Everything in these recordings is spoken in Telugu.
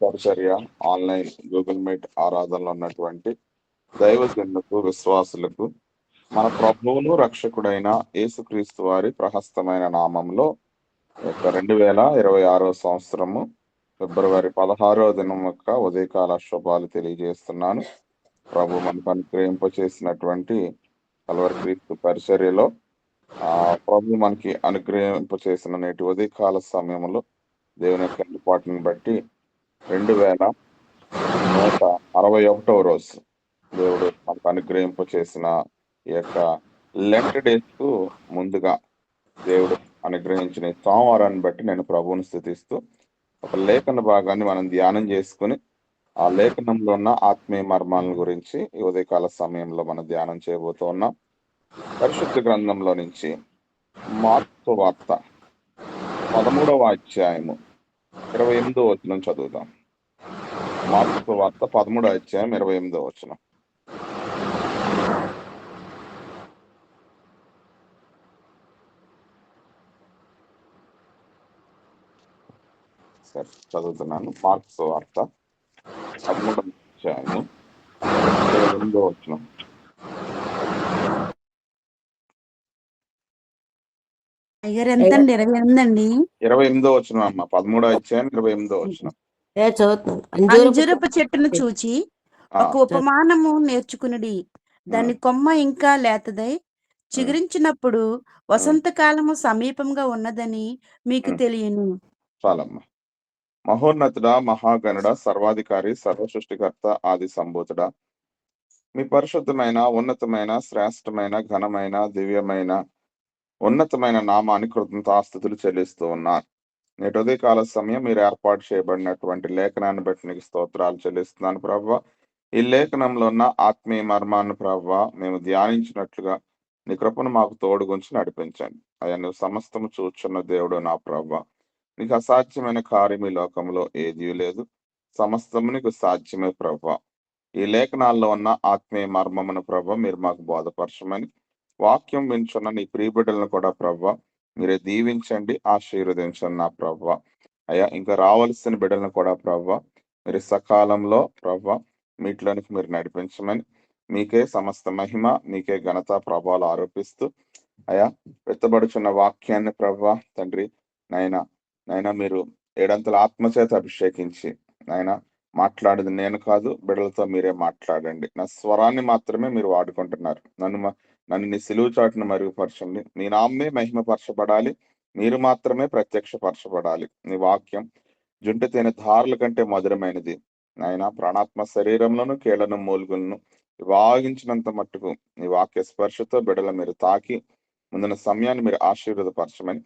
పరిచర్య ఆన్లైన్ గూగుల్ మీట్ ఆరాధనలో ఉన్నటువంటి దైవజనులకు విశ్వాసులకు మన ప్రభువును రక్షకుడైన యేసుక్రీస్తు వారి ప్రహస్తమైన నామంలో యొక్క రెండు వేల ఇరవై ఆరో సంవత్సరము ఫిబ్రవరి పదహారో దినం యొక్క ఉదయకాల శుభాలు తెలియజేస్తున్నాను. ప్రభు మనకు అనుగ్రహింప చేసినటువంటి కలవరి క్రీస్తు పరిచర్యలో ఆ ప్రభు మనకి అనుగ్రహింప చేసిన నేటి ఉదయకాల సమయంలో దేవుని యొక్క ఏర్పాటుని బట్టి రెండు వేల నూట అరవై ఒకటవ రోజు దేవుడు మనకు అనుగ్రహింపు చేసిన ఈ యొక్క లెంట్ డేస్కు ముందుగా దేవుడు అనుగ్రహించిన సోమవారాన్ని బట్టి నేను ప్రభువుని స్థుతిస్తూ ఒక లేఖన భాగాన్ని మనం ధ్యానం చేసుకుని ఆ లేఖనంలో ఉన్న ఆత్మీయ మర్మాల గురించి ఈ ఉదయకాల సమయంలో మనం ధ్యానం చేయబోతూ ఉన్నాం. పరిశుద్ధ గ్రంథంలో నుంచి మార్పు వార్త పదమూడవ అధ్యాయము ఇరవై ఎనిమిదో వచనం చదువుదాం. మార్పు వార్త పదమూడవ అధ్యాయం ఇరవై ఎనిమిదో వచనం. సరే చదువుతున్నాను. మార్క్స్ వార్త పదమూడు అధ్యాయము ఇరవై ఎనిమిదో వచనం. అయ్యారు ఇరవై ఎనిమిది అండి ఇరవై ఎనిమిదో వచనం అమ్మ. పదమూడో అధ్యాయం ఇరవై ఎనిమిదో వచనం. ఏ చదువుతున్నాను అంజూరపు చెట్టును చూచి ఒక ఉపమానము నేర్చుకునుడి. దాని కొమ్మ ఇంకా లేతదై చిగురించినప్పుడు వసంతకాలము సమీపంగా ఉన్నదని మీకు. తెలియను. చాలమ్మా. మహోన్నతుడ మహాగణుడ సర్వాధికారి సర్వ సృష్టికర్త ఆది సంభూతుడ. మీ పరిశుద్ధమైన ఉన్నతమైన శ్రేష్టమైన ఘనమైన దివ్యమైన ఉన్నతమైన నామాన్ని కృతజ్ఞతాస్థుతులు చెల్లిస్తూ ఉన్నారు. నేటి ఉదయకాల సమయం మీరు ఏర్పాటు చేయబడినటువంటి లేఖనాన్ని బట్టి నీకు స్తోత్రాలు చెల్లిస్తున్నాను ప్రభా ఈ లేఖనంలో ఉన్న ఆత్మీయ మర్మాన్ని ప్రభా మేము ధ్యానించినట్లుగా నీ కృపను మాకు తోడుగుంచి నడిపించండి. అయ్యా నువ్వు సమస్తము చూచున్న దేవుడు నా ప్రభ నీకు అసాధ్యమైన కార్యం ఈ లోకంలో ఏదీ లేదు. సమస్తము నీకు సాధ్యమే ప్రభ ఈ లేఖనాల్లో ఉన్న ఆత్మీయ మర్మమును ప్రభ మీరు మాకు బోధపరచమని వాక్యం వించున్న నీ ప్రియబిడ్డలను కూడా ప్రభ మీరే దీవించండి ఆశీర్వదించండి నా ప్రవ్వ. అయ్యా ఇంకా రావాల్సిన బిడ్డలను కూడా ప్రవ్వ మీరు సకాలంలో ప్రవ్వ మీట్లోనికి మీరు నడిపించమని మీకే సమస్త మహిమ మీకే ఘనత ప్రభావాలు ఆరోపిస్తూ అయా వెత్తబడుచున్న వాక్యాన్ని ప్రవ్వ తండ్రి నాయన నాయన మీరు ఏడంతల ఆత్మచేత అభిషేకించి నాయన మాట్లాడేది నేను కాదు బిడ్డలతో మీరే మాట్లాడండి. నా స్వరాన్ని మాత్రమే మీరు వాడుకుంటున్నారు. నన్ను నన్ను నీ సిలువు చాటును మరుగుపరచండి నీ నామ్మే మహిమపరచబడాలి. మీరు మాత్రమే ప్రత్యక్షపరచబడాలి. నీ వాక్యం జుంట తేనె ధారల కంటే మధురమైనది. నాయన ప్రాణాత్మ శరీరంలోను కీళ్ళను మూలుగులను వాగించినంత మట్టుకు నీ వాక్య స్పర్శతో బిడల మీరు తాకి ముందున్న సమయాన్ని మీరు ఆశీర్వదపరచమని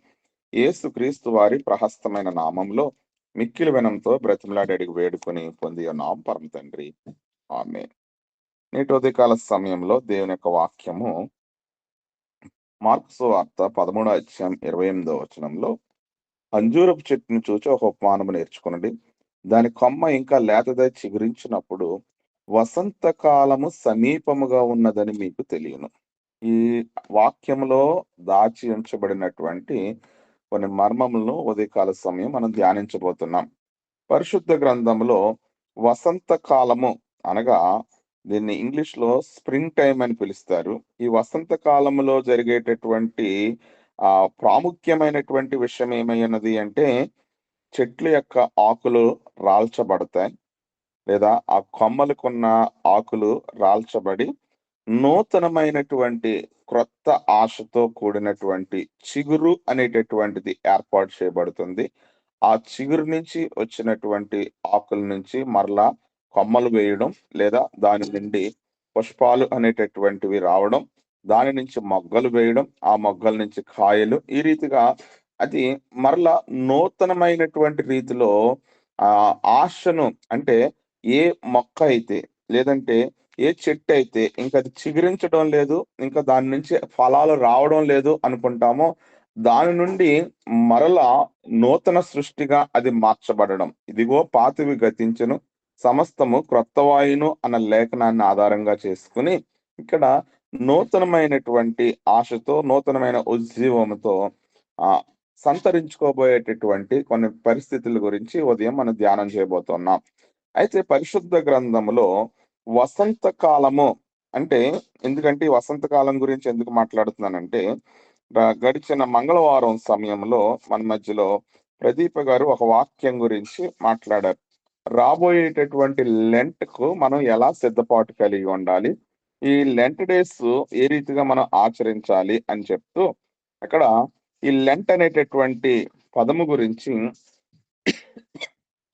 యేసు క్రీస్తు వారి ప్రహస్తమైన నామంలో మిక్కిలి వినంతో బ్రతిమలాడి అడిగి వేడుకొని పొంది ఉన్నాం. పరమ తండ్రి. ఆమె నేటి ఉదయకాల సమయంలో దేవుని యొక్క వాక్యము మార్క్స్ వార్త పదమూడో అధ్యాయం ఇరవై ఎనిమిదో వచనంలో అంజూరపు చెట్టును చూచి ఒక ఉపమానము నేర్చుకునండి. దాని కొమ్మ ఇంకా లేతదై చిగురించినప్పుడు వసంతకాలము సమీపముగా ఉన్నదని మీకు తెలియను. ఈ వాక్యంలో దాచి ఉంచబడినటువంటి కొన్ని మర్మములను ఉదయకాల సమయం మనం ధ్యానించబోతున్నాం. పరిశుద్ధ గ్రంథంలో వసంతకాలము అనగా దీన్ని ఇంగ్లీష్లో స్ప్రింగ్ టైం అని పిలుస్తారు. ఈ వసంత కాలంలో జరిగేటటువంటి ఆ ప్రాముఖ్యమైనటువంటి విషయం ఏమైనది అంటే చెట్ల యొక్క ఆకులు రాల్చబడతాయి. లేదా ఆ కొమ్మలకున్న ఆకులు రాల్చబడి నూతనమైనటువంటి క్రొత్త ఆశతో కూడినటువంటి చిగురు అనేటటువంటిది ఏర్పాటు చేయబడుతుంది. ఆ చిగురు నుంచి వచ్చినటువంటి ఆకుల నుంచి మరలా కొమ్మలు వేయడం లేదా దాని నుండి పుష్పాలు అనేటటువంటివి రావడం దాని నుంచి మొగ్గలు వేయడం ఆ మొగ్గల నుంచి కాయలు ఈ రీతిగా అది మరలా నూతనమైనటువంటి రీతిలో ఆ ఆశను అంటే ఏ మొక్క అయితే లేదంటే ఏ చెట్టు అయితే ఇంకా అది చిగురించడం లేదు ఇంకా దాని నుంచి ఫలాలు రావడం లేదు అనుకుంటామో దాని నుండి మరలా నూతన సృష్టిగా అది మార్చబడడం. ఇదిగో పాతవి గతించను. సమస్తము క్రొత్త వాయును అన్న లేఖనాన్ని ఆధారంగా చేసుకుని ఇక్కడ నూతనమైనటువంటి ఆశతో నూతనమైన ఉజ్జీవముతో ఆ సంతరించుకోబోయేటటువంటి కొన్ని పరిస్థితుల గురించి ఉదయం మనం ధ్యానం చేయబోతున్నాం. అయితే పరిశుద్ధ గ్రంథములో వసంత కాలము అంటే ఎందుకంటే ఈ గురించి ఎందుకు మాట్లాడుతున్నానంటే గడిచిన మంగళవారం సమయంలో మన మధ్యలో ప్రదీప గారు ఒక వాక్యం గురించి మాట్లాడారు. రాబోయేటటువంటి లెంట్కు మనం ఎలా సిద్ధపాటు కలిగి ఉండాలి? ఈ లెంట్ డేస్ ఏ రీతిగా మనం ఆచరించాలి అని చెప్తూ అక్కడ ఈ లెంట్ అనేటటువంటి పదము గురించి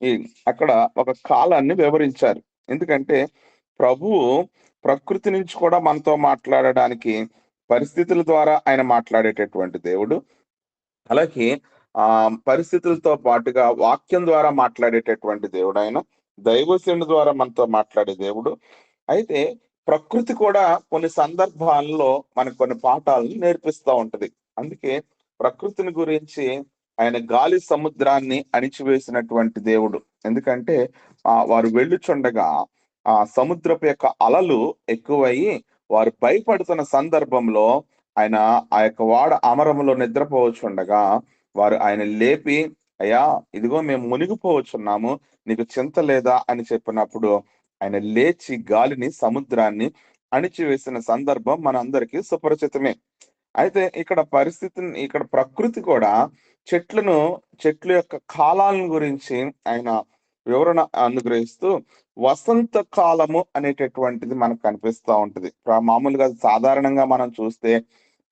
ఈ అక్కడ ఒక కాలాన్ని వివరించారు. ఎందుకంటే ప్రభువు ప్రకృతి నుంచి కూడా మనతో మాట్లాడడానికి పరిస్థితుల ద్వారా ఆయన మాట్లాడేటటువంటి దేవుడు. అలాగే ఆ పరిస్థితులతో పాటుగా వాక్యం ద్వారా మాట్లాడేటటువంటి దేవుడు ఆయన దైవశనుడి ద్వారా మనతో మాట్లాడే దేవుడు. అయితే ప్రకృతి కూడా కొన్ని సందర్భాల్లో మనకు కొన్ని పాఠాలను నేర్పిస్తూ ఉంటది. అందుకే ప్రకృతిని గురించి ఆయన గాలి సముద్రాన్ని అణిచివేసినటువంటి దేవుడు. ఎందుకంటే ఆ వారు వెళ్ళుచుండగా ఆ సముద్రపు యొక్క అలలు ఎక్కువయ్యి వారు భయపడుతున్న సందర్భంలో ఆయన ఆ యొక్క వాడ అమరంలో నిద్రపోవచ్చుండగా వారు ఆయన లేపి అయ్యా ఇదిగో మేము మునిగిపోవచ్చున్నాము నీకు చింత లేదా? అని చెప్పినప్పుడు ఆయన లేచి గాలిని సముద్రాన్ని అణిచివేసిన సందర్భం మనందరికీ సుపరిచితమే. అయితే ఇక్కడ పరిస్థితిని ఇక్కడ ప్రకృతి కూడా చెట్లను చెట్ల యొక్క కాలాలను గురించి ఆయన వివరణ అనుగ్రహిస్తూ వసంత కాలము అనేటటువంటిది మనకు కనిపిస్తూ ఉంటుంది. మామూలుగా సాధారణంగా మనం చూస్తే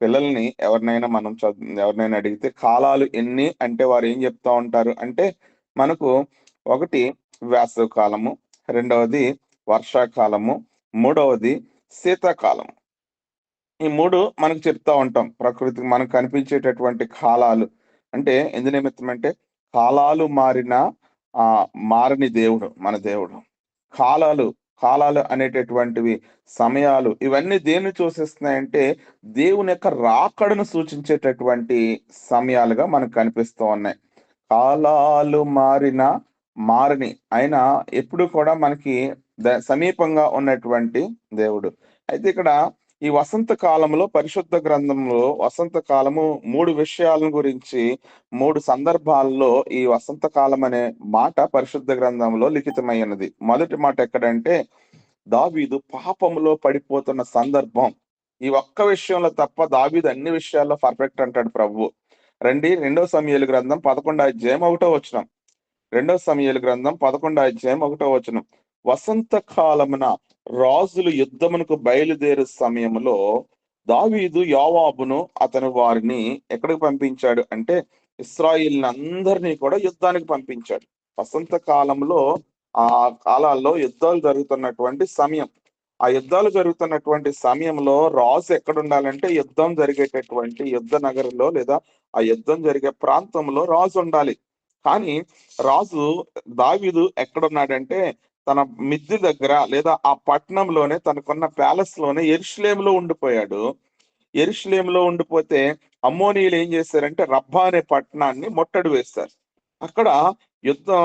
పిల్లల్ని ఎవరినైనా మనం చదువు ఎవరినైనా అడిగితే కాలాలు ఎన్ని అంటే వారు ఏం చెప్తా ఉంటారు? అంటే మనకు ఒకటి వేసవి కాలము రెండవది వర్షాకాలము మూడవది శీతాకాలము. ఈ మూడు మనకు చెప్తా ఉంటాం. ప్రకృతికి మనకు కనిపించేటటువంటి కాలాలు. అంటే ఎందు నిమిత్తం అంటే కాలాలు మారిన ఆ మారని దేవుడు మన దేవుడు. కాలాలు కాలాలు అనేటటువంటివి సమయాలు ఇవన్నీ దేన్ని సూచిస్తున్నాయంటే దేవుని యొక్క రాకడను సూచించేటటువంటి సమయాలుగా మనకు కనిపిస్తూ ఉన్నాయి. కాలాలు మారిన మారిని ఆయన ఎప్పుడు కూడా మనకి ద- సమీపంగా ఉన్నటువంటి దేవుడు. అయితే ఇక్కడ ఈ వసంత కాలంలో పరిశుద్ధ గ్రంథంలో వసంత కాలము మూడు విషయాలను గురించి మూడు సందర్భాల్లో ఈ వసంత కాలం అనే మాట పరిశుద్ధ గ్రంథంలో లిఖితమైనది మొదటి మాట ఎక్కడంటే దావీదు పాపములో పడిపోతున్న సందర్భం. ఈ ఒక్క విషయంలో తప్ప దావీదు అన్ని విషయాల్లో పర్ఫెక్ట్ అంటాడు ప్రభు. రండి రెండో సమయాలు గ్రంథం పదకొండో అధ్యాయం ఒకటో వచనం. రెండో సమయాలు గ్రంథం పదకొండో అధ్యాయం ఒకటో వచనం. వసంత కాలమున రాజులు యుద్ధమునకు బయలుదేరే సమయంలో దావీదు యోవాబును అతను వారిని ఎక్కడికి పంపించాడు అంటే ఇస్రాయిల్ అందరినీ కూడా యుద్ధానికి పంపించాడు. వసంత కాలంలో ఆ కాలాల్లో యుద్ధాలు జరుగుతున్నటువంటి సమయం. ఆ యుద్ధాలు జరుగుతున్నటువంటి సమయంలో రాజు ఎక్కడ ఉండాలంటే యుద్ధం జరిగేటటువంటి యుద్ధ నగరంలో లేదా ఆ యుద్ధం జరిగే ప్రాంతంలో రాజు ఉండాలి. కానీ రాజు దావీదు ఎక్కడున్నాడంటే తన మిద్ది దగ్గర లేదా ఆ పట్టణంలోనే తనకున్న ప్యాలెస్లోనే ఎరుషులేములో ఉండిపోయాడు. ఎరుషులేములో ఉండిపోతే అమ్మోనీయులు ఏం చేశారంటే రబ్బా అనే పట్టణాన్ని మొట్టడు వేస్తారు. అక్కడ యుద్ధం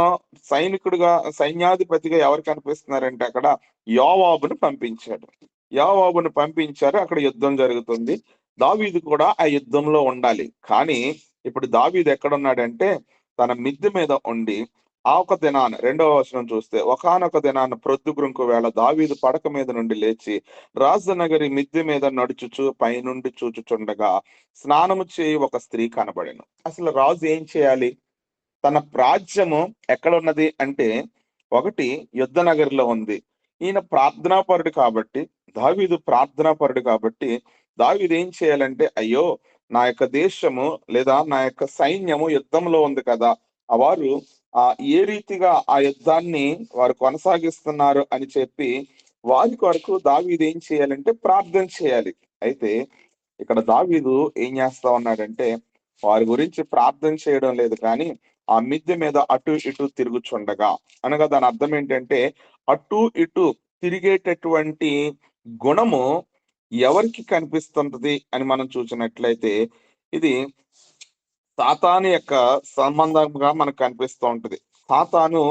సైనికుడిగా సైన్యాధిపతిగా ఎవరు కనిపిస్తున్నారంటే అక్కడ యోవాబును పంపించాడు. యోవాబును పంపించారు అక్కడ యుద్ధం జరుగుతుంది. దావీదు కూడా ఆ యుద్ధంలో ఉండాలి. కానీ ఇప్పుడు దావీదు ఎక్కడున్నాడంటే తన మిద్దె మీద ఉండి ఆ ఒక దినాన రెండవ వచనం చూస్తే ఒకానొక దినాన ప్రొద్దుగురుంకు వేళ దావీదు పడక మీద నుండి లేచి రాజనగరి మిద్దె మీద నడుచుచు పైనుండి చూచుచుండగా స్నానము చేయి ఒక స్త్రీ కనబడెను. అసలు రాజు ఏం చేయాలి? తన ప్రాజ్యము ఎక్కడ ఉన్నది అంటే ఒకటి యుద్ధ నగరిలో ఉంది. ఈయన ప్రార్థనాపరుడు కాబట్టి దావీదు ప్రార్థనాపరుడు కాబట్టి దావీదు ఏం చేయాలంటే అయ్యో నా యొక్క దేశము లేదా నా యొక్క సైన్యము యుద్ధంలో ఉంది కదా వారు ఆ ఏ రీతిగా ఆ యుద్ధాన్ని వారు కొనసాగిస్తున్నారు అని చెప్పి వారి కొరకు దావీదు ఏం చేయాలంటే ప్రార్థన చేయాలి. అయితే ఇక్కడ దావీదు ఏం చేస్తా ఉన్నాడంటే వారి గురించి ప్రార్థన చేయడం లేదు కానీ ఆ మిద్దె మీద అటు ఇటు తిరుగుచుండగా. అనగా దాని అర్థం ఏంటంటే అటు ఇటు తిరిగేటటువంటి గుణము ఎవరికి కనిపిస్తుంటది అని మనం చూసినట్లయితే ఇది సాతాను యొక్క సంబంధంగా మనకు కనిపిస్తూ ఉంటుంది. సాతాను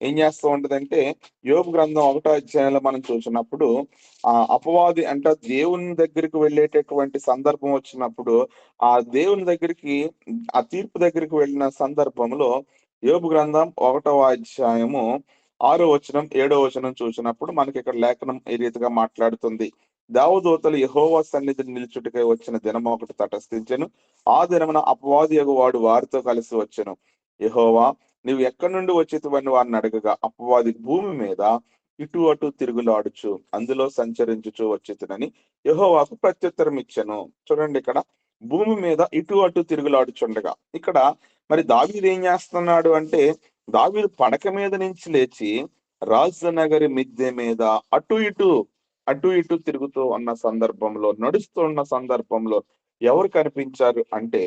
ఏం చేస్తూ ఉంటదంటే యోగ గ్రంథం ఒకటో అధ్యాయంలో మనం చూసినప్పుడు ఆ అపవాది అంటే దేవుని దగ్గరికి వెళ్ళేటటువంటి సందర్భం వచ్చినప్పుడు ఆ దేవుని దగ్గరికి ఆ తీర్పు దగ్గరికి వెళ్ళిన సందర్భంలో యోగ గ్రంథం ఒకటవ అధ్యాయము ఆరో వచనం ఏడో వచనం చూసినప్పుడు మనకి ఇక్కడ లేఖనం ఈ రీతిగా మాట్లాడుతుంది. దేవదూతలు యహోవా సన్నిధిని నిలుచుటకై వచ్చిన దినం ఒకటి తటస్థించను. ఆ దినమున అపవాది వాడు వారితో కలిసి వచ్చను. యహోవా నువ్వు ఎక్కడి నుండి వచ్చేటువంటి వారిని అడగగా అపవాది భూమి మీద ఇటు అటు తిరుగులాడుచు అందులో సంచరించుచు వచ్చేతునని యహోవాకు ప్రత్యుత్తరం ఇచ్చాను. చూడండి ఇక్కడ భూమి మీద ఇటు అటు తిరుగులాడుచుండగా. ఇక్కడ మరి దావీదు ఏం చేస్తున్నాడు అంటే దావీదు పడక మీద నుంచి లేచి రాజనగరి మిద్దె మీద అటు ఇటు అటు ఇటు తిరుగుతూ ఉన్న సందర్భంలో నడుస్తూ ఉన్న సందర్భంలో ఎవరు కనిపించారు అంటే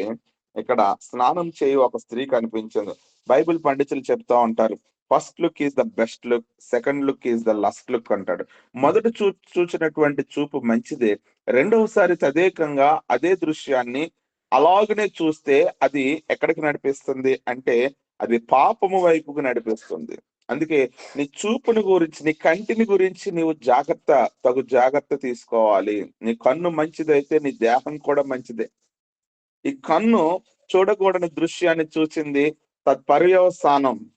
ఇక్కడ స్నానం చేయి ఒక స్త్రీ కనిపించింది. బైబిల్ పండితులు చెప్తా ఉంటారు first look is the best look second look is the lust look అంటాడు. మొదట చూ చూచినటువంటి చూపు మంచిదే రెండవసారి తదేకంగా అదే దృశ్యాన్ని అలాగనే చూస్తే అది ఎక్కడికి నడిపిస్తుంది అంటే అది పాపము వైపుకు నడిపిస్తుంది. అందుకే నీ చూపుని గురించి నీ కంటిని గురించి నీవు జాగ్రత్త తగు జాగ్రత్త తీసుకోవాలి. నీ కన్ను మంచిదైతే నీ దేహం కూడా మంచిదే. ఈ కన్ను చూడకూడని దృశ్యాన్ని చూసింది తత్పర్యవసానం.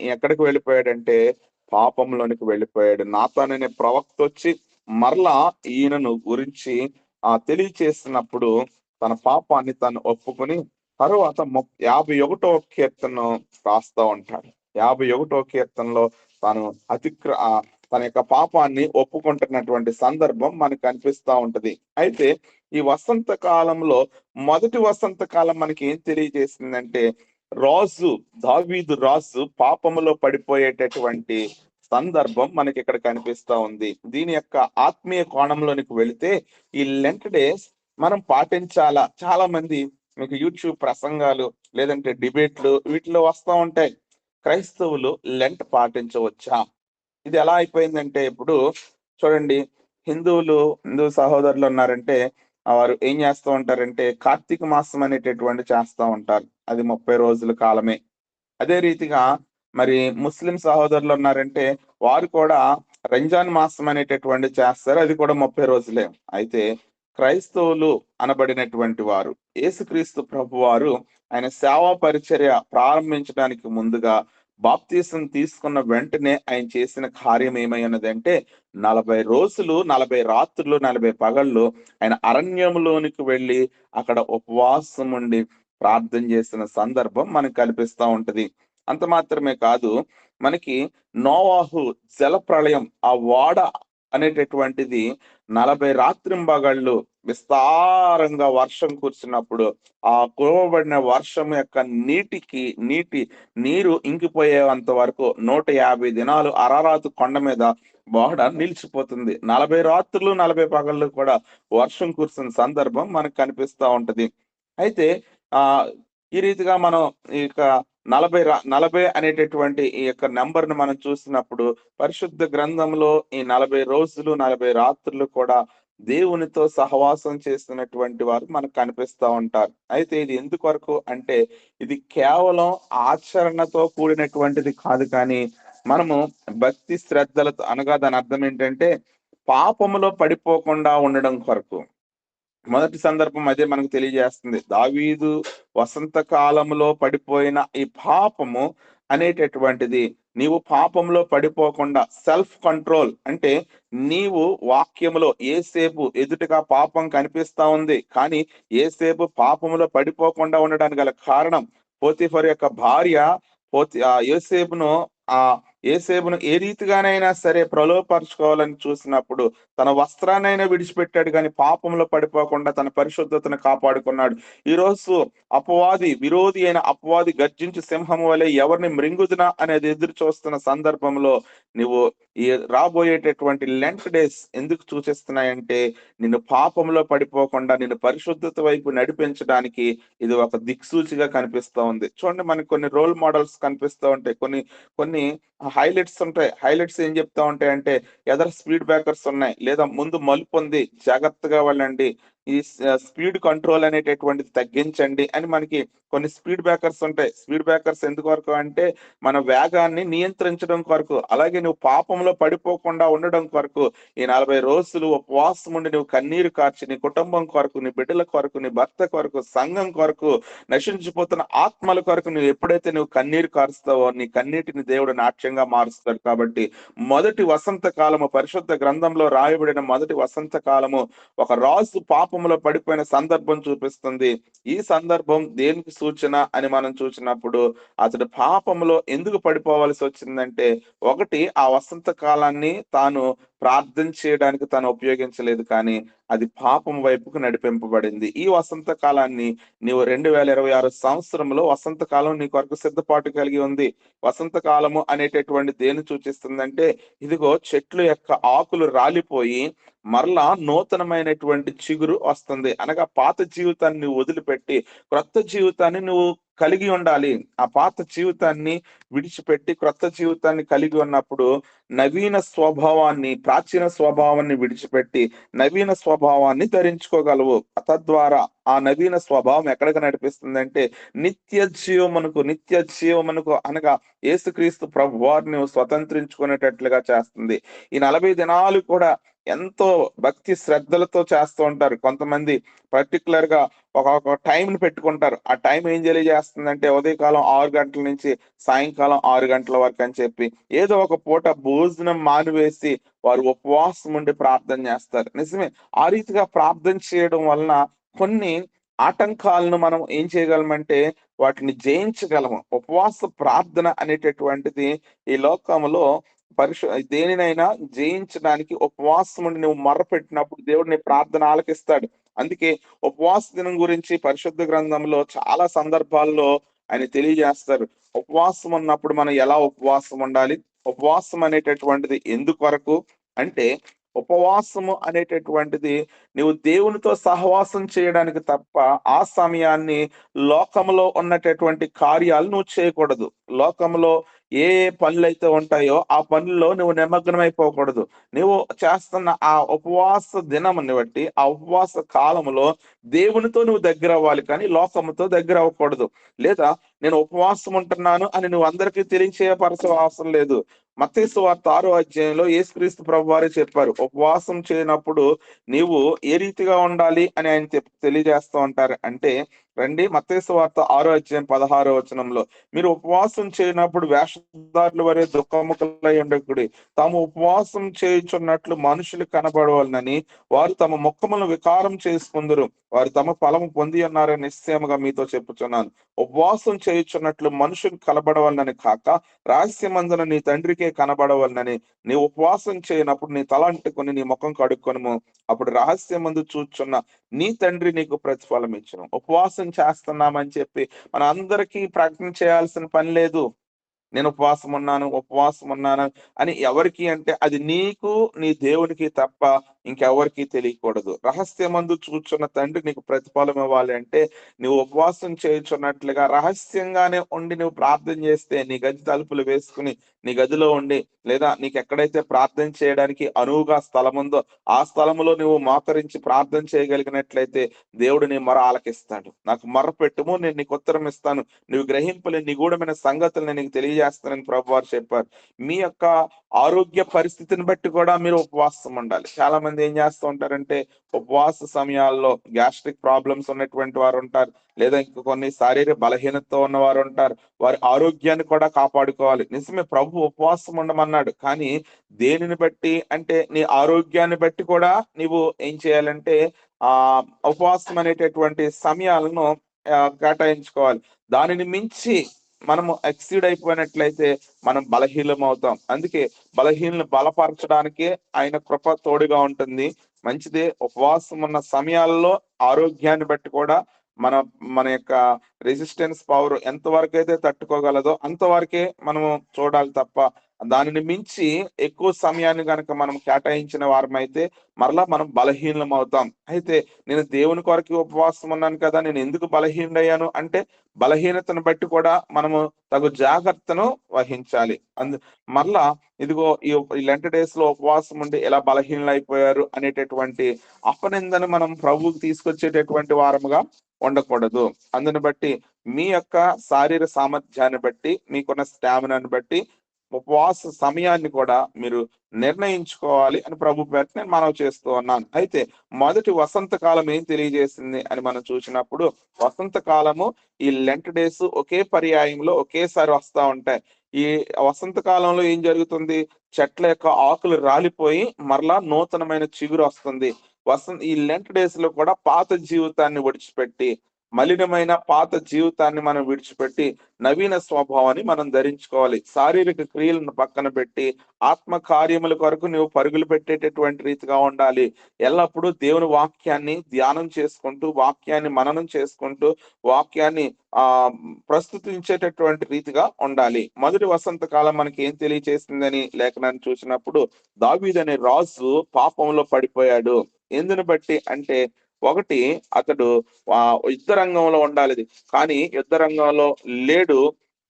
ఎక్కడికి వెళ్ళిపోయాడంటే పాపంలోనికి వెళ్ళిపోయాడు. నాతాననే ప్రవక్త వచ్చి మరలా ఈయనను గురించి ఆ తెలియచేసినప్పుడు తన పాపాన్ని తను ఒప్పుకొని తరువాత ముప్- యాభై ఒకటో కీర్తనను రాస్తా ఉంటాడు. యాభై ఒకటో కీర్తనలో తాను అతిక్ర తన యొక్క పాపాన్ని ఒప్పుకుంటున్నటువంటి సందర్భం మనకు కనిపిస్తా ఉంటది. అయితే ఈ వసంత కాలంలో మొదటి వసంత కాలం మనకి ఏం తెలియజేసిందంటే రాజు దావీదు రాజు పాపములో పడిపోయేటటువంటి సందర్భం మనకి ఇక్కడ కనిపిస్తా ఉంది. దీని యొక్క ఆత్మీయ కోణంలోనికి వెళితే ఈ లెంట్ డేస్ మనం పాటించాలా? చాలా మంది మీకు యూట్యూబ్ ప్రసంగాలు లేదంటే డిబేట్లు వీటిలో వస్తూ ఉంటాయి. క్రైస్తవులు లెంట్ పాటించవచ్చా? ఇది ఎలా అయిపోయిందంటే ఇప్పుడు చూడండి హిందువులు హిందూ సహోదరులు ఉన్నారంటే వారు ఏం చేస్తూ ఉంటారంటే కార్తీక మాసం అనేటటువంటి చేస్తూ ఉంటారు. అది ముప్పై రోజుల కాలమే. అదే రీతిగా మరి ముస్లిం సహోదరులు ఉన్నారంటే వారు కూడా రంజాన్ మాసం అనేటటువంటి చేస్తారు. అది కూడా ముప్పై రోజులే. అయితే క్రైస్తవులు అనబడినటువంటి వారు. యేసుక్రీస్తు ప్రభు వారు ఆయన సేవా పరిచర్య ప్రారంభించడానికి ముందుగా బాప్తీసం తీసుకున్న వెంటనే ఆయన చేసిన కార్యం ఏమై ఉన్నదంటే నలభై రోజులు నలభై రాత్రులు నలభై పగళ్ళు ఆయన అరణ్యంలోనికి వెళ్ళి అక్కడ ఉపవాసం ఉండి ప్రార్థన చేసిన సందర్భం మనకు కనిపిస్తూ ఉంటది. అంత మాత్రమే కాదు మనకి నోవాహు జల ప్రళయం ఆ వాడ అనేటటువంటిది నలభై రాత్రింబగళ్ళు విస్తారంగా వర్షం కూర్చున్నప్పుడు ఆ కురవబడిన వర్షం యొక్క నీటికి నీటి నీరు ఇంకిపోయేంత వరకు నూట యాభై దినాలు అరారాతు కొండ మీద వాడ నిలిచిపోతుంది. నలభై రాత్రులు నలభై పగళ్ళు కూడా వర్షం కురిసిన సందర్భం మనకు కనిపిస్తూ ఉంటది. అయితే ఆ ఈ రీతిగా మనం ఈ యొక్క నలభై నలభై అనేటటువంటి ఈ యొక్క నెంబర్ని మనం చూసినప్పుడు పరిశుద్ధ గ్రంథంలో ఈ నలభై రోజులు నలభై రాత్రులు కూడా దేవునితో సహవాసం చేస్తున్నటువంటి వారు మనకు కనిపిస్తా ఉంటారు. అయితే ఇది ఎందుకు వరకు అంటే ఇది కేవలం ఆచరణతో కూడినటువంటిది కాదు కానీ మనము భక్తి శ్రద్ధలతో అనగా దాని అర్థం ఏంటంటే పాపములో పడిపోకుండా ఉండడం కొరకు. మొదటి సందర్భం అదే మనకు తెలియజేస్తుంది. దావీదు వసంతకాలంలో పడిపోయిన ఈ పాపము అనేటటువంటిది. నీవు పాపంలో పడిపోకుండా సెల్ఫ్ కంట్రోల్ అంటే నీవు వాక్యములో ఏసేపు ఎదుటగా పాపం కనిపిస్తా ఉంది. కానీ ఏసేపు పాపములో పడిపోకుండా ఉండడానికి గల కారణం పోతిఫర్ యొక్క భార్య పోతి ఆ ఆ ఏసేపును ఏ రీతిగానైనా సరే ప్రలోపరచుకోవాలని చూసినప్పుడు తన వస్త్రాన్నైనా విడిచిపెట్టాడు కానీ పాపంలో పడిపోకుండా తన పరిశుద్ధతను కాపాడుకున్నాడు. ఈ రోజు అపవాది విరోధి అయిన అపవాది గర్జించి సింహం వలె ఎవరిని మృంగుదునా అనేది ఎదురు చూస్తున్న సందర్భంలో నువ్వు ఈ రాబోయేటటువంటి లెంట్ డేస్ ఎందుకు సూచిస్తున్నాయంటే నిన్ను పాపంలో పడిపోకుండా నిన్ను పరిశుద్ధత వైపు నడిపించడానికి ఇది ఒక దిక్సూచిగా కనిపిస్తూ ఉంది చూడండి మనకి కొన్ని రోల్ మోడల్స్ కనిపిస్తూ ఉంటాయి. కొన్ని కొన్ని హైలైట్స్ ఉంటాయి. హైలైట్స్ ఏం చెప్తా ఉంటాయి అంటే ఎదర్ స్పీడ్ బ్రేకర్స్ ఉన్నాయి. లేదా ముందు మలుపు ఉంది. జాగ్రత్తగా వెళ్ళండి. ఈ స్పీడ్ కంట్రోల్ అనేటటువంటిది తగ్గించండి అని మనకి కొన్ని స్పీడ్ బ్రేకర్స్ ఉంటాయి. స్పీడ్ బ్రేకర్స్ ఎందుకు వరకు అంటే మన వేగాన్ని నియంత్రించడం కొరకు అలాగే నువ్వు పాపంలో పడిపోకుండా ఉండడం కొరకు ఈ నలభై రోజులు ఉపవాసం ఉండి నువ్వు కన్నీరు కార్చి నీ కుటుంబం కొరకు నీ బిడ్డల కొరకు నీ భర్త కొరకు సంఘం కొరకు నశించిపోతున్న ఆత్మల కొరకు నువ్వు ఎప్పుడైతే నువ్వు కన్నీరు కారుస్తావో నీ కన్నీటిని దేవుడు నాట్యంగా మారుస్తాడు కాబట్టి మొదటి వసంత కాలము పరిశుద్ధ గ్రంథంలో రాయబడిన మొదటి వసంత కాలము ఒక రాజు పాప పాపములో పడిపోయిన సందర్భం చూపిస్తుంది. ఈ సందర్భం దేనికి సూచన అని మనం చూసినప్పుడు అతడు పాపములో ఎందుకు పడిపోవలసి వచ్చిందంటే ఒకటి ఆ వసంత కాలాన్ని తాను ప్రార్థన చేయడానికి తాను ఉపయోగించలేదు కానీ అది పాపం వైపుకు నడిపింపబడింది. ఈ వసంత కాలాన్ని నీవు రెండు వేల ఇరవై ఆరు సంవత్సరంలో వసంత కాలం నీ కొరకు సిద్ధపాటు కలిగి ఉంది. వసంత కాలము అనేటటువంటి దేని సూచిస్తుందంటే ఇదిగో చెట్లు యొక్క ఆకులు రాలిపోయి మరలా నూతనమైనటువంటి చిగురు వస్తుంది. అనగా పాత జీవితాన్ని నువ్వు వదిలిపెట్టి క్రొత్త జీవితాన్ని నువ్వు కలిగి ఉండాలి. ఆ పాత జీవితాన్ని విడిచిపెట్టి క్రొత్త జీవితాన్ని కలిగి ఉన్నప్పుడు నవీన స్వభావాన్ని ప్రాచీన స్వభావాన్ని విడిచిపెట్టి నవీన స్వభావాన్ని ధరించుకోగలవు. తద్వారా ఆ నవీన స్వభావం ఎక్కడికి నడిపిస్తుందంటే నిత్య జీవమునకు నిత్య జీవమునకు అనగా యేసుక్రీస్తు ప్రభు వారిని స్వతంత్రించుకునేటట్లుగా చేస్తుంది. ఈ నలభై దినాలు కూడా ఎంతో భక్తి శ్రద్ధలతో చేస్తూ ఉంటారు. కొంతమంది పర్టికులర్గా ఒక టైంని టైం ని పెట్టుకుంటారు. ఆ టైం ఏం తెలియజేస్తుందంటే ఉదయకాలం ఆరు గంటల నుంచి సాయంకాలం ఆరు గంటల వరకు అని చెప్పి ఏదో ఒక పూట భోజనం మానివేసి వారు ఉపవాసం ఉండి ప్రార్థన చేస్తారు. నిజమే. ఆ రీతిగా ప్రార్థన చేయడం వలన కొన్ని ఆటంకాలను మనం ఏం చేయగలమంటే వాటిని జయించగలము. ఉపవాస ప్రార్థన అనేటటువంటిది ఈ లోకంలో పరిశు దేనినైనా జయించడానికి ఉపవాసం ఉండి నువ్వు మొర్రపెట్టినప్పుడు పెట్టినప్పుడు దేవుడిని ప్రార్థన ఆలకిస్తాడు. అందుకే ఉపవాస దినం గురించి పరిశుద్ధ గ్రంథంలో చాలా సందర్భాల్లో ఆయన తెలియజేస్తారు. ఉపవాసం ఉన్నప్పుడు మనం ఎలా ఉపవాసం ఉండాలి? ఉపవాసం అనేటటువంటిది ఎందుకు వరకు అంటే ఉపవాసము అనేటటువంటిది నువ్వు దేవునితో సహవాసం చేయడానికి తప్ప ఆ సమయాన్ని లోకంలో ఉన్నటటువంటి కార్యాలు నువ్వు చేయకూడదు. లోకంలో ఏ ఏ పనులు అయితే ఉంటాయో ఆ పనుల్లో నువ్వు నిమగ్నమైపోకూడదు. నువ్వు చేస్తున్న ఆ ఉపవాస దినముని బట్టి ఆ ఉపవాస కాలంలో దేవునితో నువ్వు దగ్గర అవ్వాలి కానీ లోకముతో దగ్గర అవ్వకూడదు లేదా నేను ఉపవాసం ఉంటున్నాను అని నువ్వు అందరికీ తెలియచేయపరచ అవసరం లేదు. మత్స్సు వార్త ఆరో అధ్యాయంలో యేసుక్రీస్తు ప్రభు వారే చెప్పారు ఉపవాసం చేయనప్పుడు నీవు ఏ రీతిగా ఉండాలి? అని ఆయన తెలియజేస్తూ ఉంటారు. అంటే రండి. మత్స్సు వార్త ఆరో అధ్యాయం పదహారో వచనంలో మీరు ఉపవాసం చేయనప్పుడు వేషధారులు వరే దుఃఖముఖులై ఉండకుడి. తాము ఉపవాసం చేయుచున్నట్లు మనుషులు కనబడవాలని వారు తమ ముఖములను వికారం చేసుకుందరు. వారు తమ ఫలము పొంది ఉన్నారని నిశ్చయముగా మీతో చెప్పుచున్నాను. ఉపవాసం చేయుచున్నట్లు మనుషులు కనబడవాలని కాక రహస్యమందున నీ తండ్రికే కనబడవాలని నీ ఉపవాసం చేయనప్పుడు నీ తల అంటుకొని నీ ముఖం కడుక్కొనుము అప్పుడు రహస్యమందు చూచున్న నీ తండ్రి నీకు ప్రతిఫలం ఇచ్చును. ఉపవాసం చేస్తున్నామని చెప్పి మన అందరికీ ప్రకటన చేయాల్సిన పని లేదు. నేను ఉపవాసం ఉన్నాను ఉపవాసం ఉన్నాను అని ఎవరికి అంటే అది నీకు నీ దేవునికి తప్ప ఇంకెవరికి తెలియకూడదు. రహస్యమందు చూచున్న తండ్రి నీకు ప్రతిఫలం ఇవ్వాలి అంటే నువ్వు ఉపవాసం చేయుచున్నట్లుగా రహస్యంగానే ఉండి నువ్వు ప్రార్థన చేస్తే నీ గది తలుపులు వేసుకుని నీ గదిలో ఉండి లేదా నీకు ఎక్కడైతే ప్రార్థన చేయడానికి అనువుగా స్థలం ఉందో ఆ స్థలములో నువ్వు మోకరించి ప్రార్థన చేయగలిగినట్లయితే దేవుడు నీ మొర ఆలకిస్తాడు. నాకు మొర పెట్టుము నేను నీకు ఉత్తరం ఇస్తాను. నువ్వు గ్రహింపలేని నిగూఢమైన సంగతులు నేను నీకు తెలియజేస్తానని ప్రభు వారు చెప్పారు. మీ యొక్క ఆరోగ్య పరిస్థితిని బట్టి కూడా మీరు ఉపవాసం ఉండాలి. చాలా మంది ఏం చేస్తూ ఉంటారంటే ఉపవాస సమయాల్లో గ్యాస్ట్రిక్ ప్రాబ్లమ్స్ ఉన్నటువంటి వారు ఉంటారు లేదా ఇంకా కొన్ని శారీరక బలహీనతతో ఉన్నవారు ఉంటారు. వారి ఆరోగ్యాన్ని కూడా కాపాడుకోవాలి. నిజమే ప్రభు ఉపవాసం ఉండమన్నాడు. కానీ దేనిని బట్టి అంటే నీ ఆరోగ్యాన్ని బట్టి కూడా నీవు ఏం చేయాలంటే ఆ ఉపవాసం అనేటటువంటి సమయాలను కేటాయించుకోవాలి. దానిని మించి మనము ఎక్సీడ్ అయిపోయినట్లయితే మనం బలహీనం అవుతాం అందుకే బలహీనలు బలపరచడానికే ఆయన కృప తోడుగా ఉంటుంది. మంచిదే ఉపవాసం ఉన్న సమయాల్లో ఆరోగ్యాన్ని బట్టి కూడా మన మన యొక్క రెసిస్టెన్స్ పవర్ ఎంతవరకు అయితే తట్టుకోగలదో అంతవరకే మనము చూడాలి తప్ప దానిని మించి ఎక్కువ సమయాన్ని కనుక మనం కేటాయించిన వారం అయితే మరలా మనం బలహీనం అవుతాం అయితే నేను దేవుని కొరకు ఉపవాసం ఉన్నాను కదా నేను ఎందుకు బలహీనయ్యాను అంటే బలహీనతను బట్టి కూడా మనము తగు జాగ్రత్తను వహించాలి. అందు మరలా ఇదిగో ఈ లెంట డేస్లో ఉపవాసం ఉండి ఎలా బలహీనలు అయిపోయారు అనేటటువంటి అపనిందను మనం ప్రభువుకి తీసుకొచ్చేటటువంటి వారముగా ఉండకూడదు. అందుని బట్టి మీ యొక్క శారీర సామర్థ్యాన్ని బట్టి మీకున్న స్టామినాను బట్టి ఉపవాస సమయాన్ని కూడా మీరు నిర్ణయించుకోవాలి అని ప్రభు పేరు నేను మనవి చేస్తూ ఉన్నాను. అయితే మొదటి వసంత కాలం ఏం తెలియజేసింది అని మనం చూసినప్పుడు వసంత కాలము ఈ లెంట్ డేస్ ఒకే పర్యాయంలో ఒకేసారి వస్తూ ఉంటాయి. ఈ వసంత కాలంలో ఏం జరుగుతుంది? చెట్ల యొక్క ఆకులు రాలిపోయి మరలా నూతనమైన చిగురు వస్తుంది. వసంత ఈ లెంట్ డేస్లో కూడా పాత జీవితాన్ని విడిచిపెట్టి మలినమైన పాత జీవితాన్ని మనం విడిచిపెట్టి నవీన స్వభావాన్ని మనం ధరించుకోవాలి. శారీరక క్రియలను పక్కన పెట్టి ఆత్మ కార్యముల కొరకు నువ్వు పరుగులు పెట్టేటటువంటి రీతిగా ఉండాలి. ఎల్లప్పుడూ దేవుని వాక్యాన్ని ధ్యానం చేసుకుంటూ వాక్యాన్ని మననం చేసుకుంటూ వాక్యాన్ని ఆ ప్రస్తుతించేటటువంటి రీతిగా ఉండాలి. మొదటి వసంత కాలం మనకి ఏం తెలియచేసిందని లేఖనాన్ని చూసినప్పుడు దావీద్ అనే రాజు పాపంలో పడిపోయాడు. ఎందుని బట్టి అంటే ఒకటి అతడు ఆ యుద్ధ రంగంలో ఉండాలి కానీ యుద్ధ రంగంలో లేడు.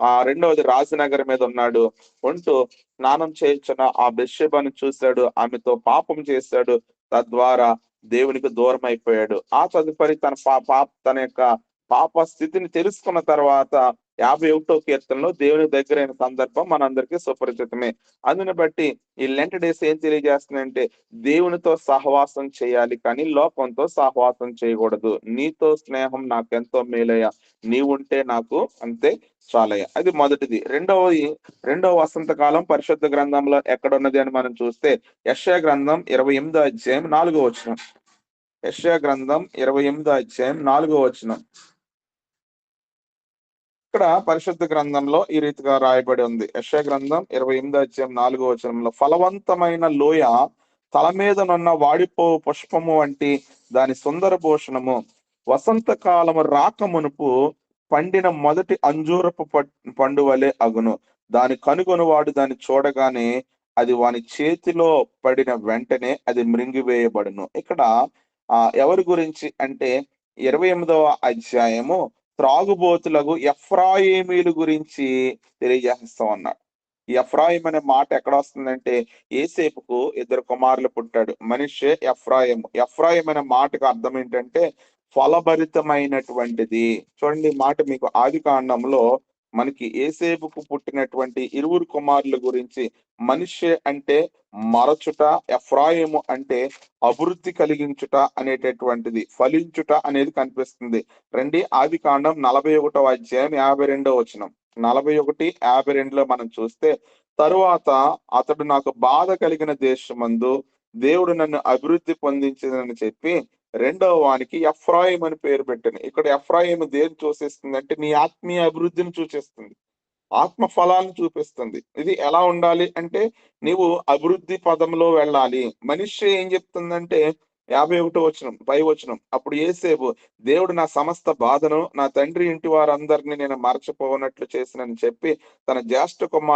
ఆ రెండవది రాజనగర్ మీద ఉన్నాడు. ఉంటూ స్నానం చేయించిన ఆ బెషెబను చూశాడు. ఆమెతో పాపం చేశాడు. తద్వారా దేవునికి దూరం అయిపోయాడు ఆ తదుపరి తన పా పాప తన యొక్క పాప స్థితిని తెలుసుకున్న తర్వాత యాభై ఒకటో కీర్తనలో దేవుని దగ్గరైన సందర్భం మనందరికీ సుపరిచితమే. అందుని బట్టి ఈ లెంట్ డేస్ ఏం తెలియజేస్తుందంటే దేవునితో సహవాసం చేయాలి కానీ లోకంతో సహవాసం చేయకూడదు. నీతో స్నేహం నాకెంతో మేలయ్య. నీవుంటే నాకు అంతే చాలయ్య. అది మొదటిది. రెండవది రెండవ వసంతకాలం పరిశుద్ధ గ్రంథంలో ఎక్కడ ఉన్నది అని మనం చూస్తే యశ్యా గ్రంథం ఇరవై ఎనిమిదో అధ్యాయం నాలుగో వచనం. యశ్యా గ్రంథం ఇరవై ఎనిమిదో అధ్యాయం నాలుగో వచనం. ఇక్కడ పరిశుద్ధ గ్రంథంలో ఈ రీతిగా రాయబడి ఉంది. యశ గ్రంథం ఇరవై ఎనిమిది అధ్యాయం నాలుగో వచనంలో ఫలవంతమైన లోయ తల మీదనున్న వాడిపో పుష్పము వంటి దాని సుందర భూషణము. వసంత కాలము రాకమునుపు పండిన మొదటి అంజూరపు పండు వలె అగును. దాని కనుగొను వాడు దాన్ని చూడగానే అది వాని చేతిలో పడిన వెంటనే అది మృంగివేయబడును. ఇక్కడ ఆ ఎవరి గురించి అంటే ఇరవై ఎనిమిదవ అధ్యాయము త్రాగుబోతులకు ఎఫ్రాయిమీలు గురించి తెలియజేస్తా ఉన్నాడు ఎఫ్రాయిం అనే మాట ఎక్కడ వస్తుందంటే ఏసేపుకు ఇద్దరు కుమారులు పుట్టాడు. మనిషి ఎఫ్రాయిం ఎఫ్రాయిం అనే మాటకు అర్థం ఏంటంటే ఫలభరితమైనటువంటిది. చూడండి మాట మీకు ఆది కాండంలో మనకి ఏసేపుకు పుట్టినటువంటి ఇరువురు కుమారుల గురించి మనిషి అంటే మరచుట ఎఫ్రాయిము అంటే అభివృద్ధి కలిగించుట అనేటటువంటిది ఫలించుట అనేది కనిపిస్తుంది. రండి ఆది కాండం నలభై ఒకటో అధ్యాయం యాభై రెండో వచనం. నలభై ఒకటి యాభై రెండులో మనం చూస్తే తరువాత అతడు నాకు బాధ కలిగిన దేశమందు దేవుడు నన్ను అభివృద్ధి పొందించిందని చెప్పి రెండవ వానికి ఎఫ్రాయిం అని పేరు పెట్టాను ఇక్కడ ఎఫ్రాయిం దేని చూసేస్తుంది అంటే నీ ఆత్మీయ అభివృద్ధిని సూచిస్తుంది ఆత్మ ఫలాన్ని చూపిస్తుంది. ఇది ఎలా ఉండాలి అంటే నీవు అభివృద్ధి పదంలో వెళ్ళాలి. మనిషి ఏం చెప్తుందంటే యాభై ఒకటో వచనం పై వచనం అప్పుడు ఏసేపు దేవుడు నా సమస్త బాధను నా తండ్రి ఇంటి వారందరినీ నేను మరచిపోనట్లు చేసినని చెప్పి తన జ్యేష్ఠ కుమార్